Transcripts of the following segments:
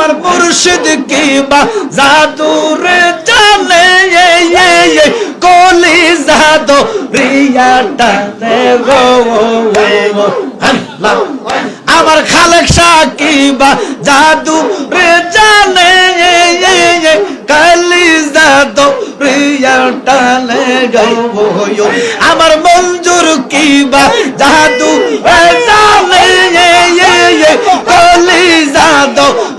আমার মুর্শিদ কি বা জাদুর এ, কলি জাদু রিয়া টানে গো। আল্লাহ আমার খালেক সাকিবা জাদু রে জানে এ, এ, এ, কালি জাদু রিয়া টানে গো। আমার মঞ্জুর কিবা জাদু রে জানে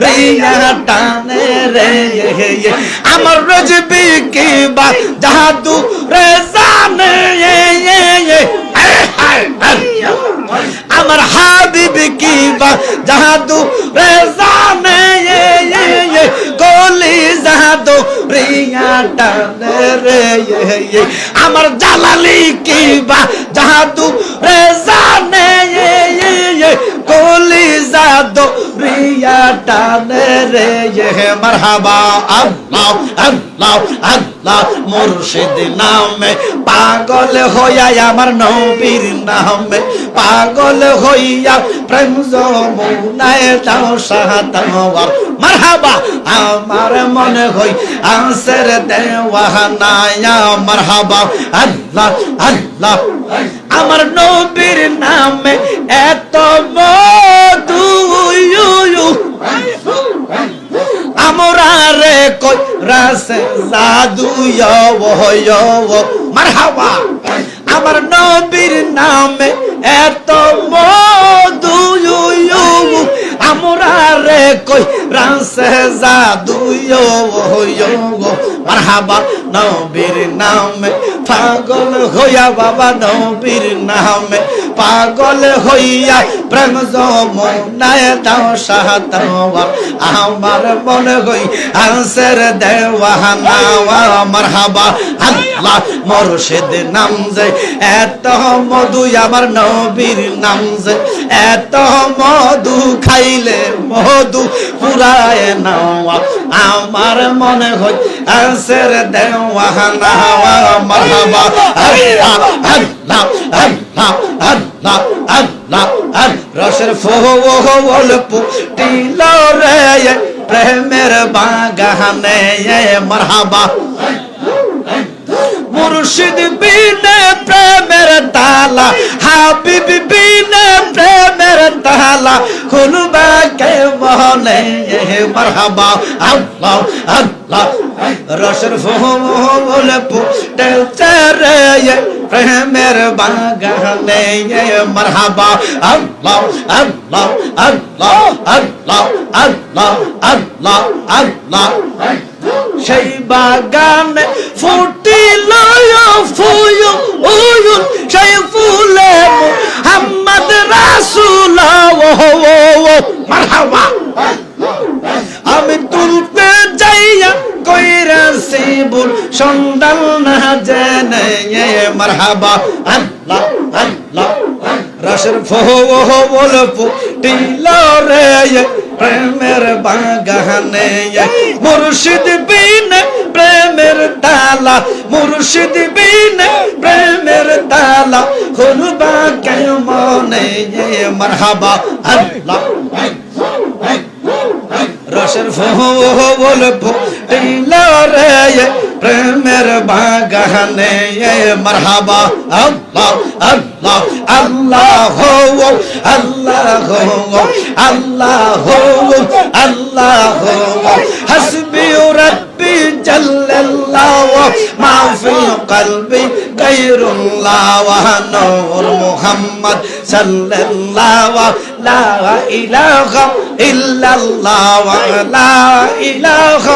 রিয়া টানে রে। আমার রজবি কিবা জাদু রে জানে। আমার হাবিব কি বা জাদু রে জানে গলি জাদু রিয়া টানে রে। আমার জালালি কি বা জাদু রে জানে পাগল হইয়া আমার নবীর নামে। পাগল হইয়া প্রেম যমুনায় মারহাবা। আমার মনে হই আনসের দেওয়ানায়া মারহাবা আল্লাহ আল্লাহ আমার নবীর নামে এত মধু রে কই? রাসে জাদু মারহাবা। আমার নবীর নামে এত মধু আমরা রে কই? রাসে জাদু মারহাবা। নবীর নামে পাগল হইয়া বাবা নবীর নামে পাগল হইয়া প্রেম যমুনায় দাও সাহাতাওয়া আমার মনে হই আনসের দেওয়ানা, মারহাবা। আল্লাহ মুর্শিদ নাম যে, এত মধু আমার নবীর নাম যে। এত মধু খাইলে মধু পুরায় নাওয়া। আমার মনে হই আনসের দেওয়ানা, মারহাবা। আল্লাহ আল্লাহ আল্লাহ। আল্লাহ আল্লাহ আল্লাহ। রসের ফোল পুটিল রে প্রেমের বাগানে মারহাবা। মুর্শিদ বিনে প্রেমের তালা, হাবিব বিনে প্রেমের তালা, খুলবা কে মহলে মারহাবা। আল্লাহ আল্লাহ রসের ফুল ফুটেছে রে প্রেমের বাগানে মারহাবা। আল্লাহ আল্লাহ আল্লাহ আল্লাহ আল্লাহ আল্লাহ আল্লাহ। সেই বাগানে ফুটিল ফুল উয়ুল সেই ফুলে মোহাম্মদ রাসূল ও ও, মারহাবা। কইরা সিবুল সন্দাল না জেনে মারহাবা। আল্লাহ আল্লাহ রসের ফোল ফুটিল রে প্রেমের বাগানে মুর্শিদ বিন প্রেমের তালা মুর্শিদ বিন প্রেমের তালা খুলবা কে মনে মারহাবা। আল্লাহ রসের ফুল ফুটিল রে প্রেমের বাগানে মারহাবা আল্লাহ আল্লাহ আল্লাহ আল্লাহ আল্লাহ আল্লাহ হাসবি রব্বি জাল্লাল্লাহ মা ফি কলবি গায়রুল্লাহ ওয়া নূর মুহাম্মদ সাল্লাল্লাহু লা ইলাহা ইল্লাল্লাহ ওয়া লা ইলাহা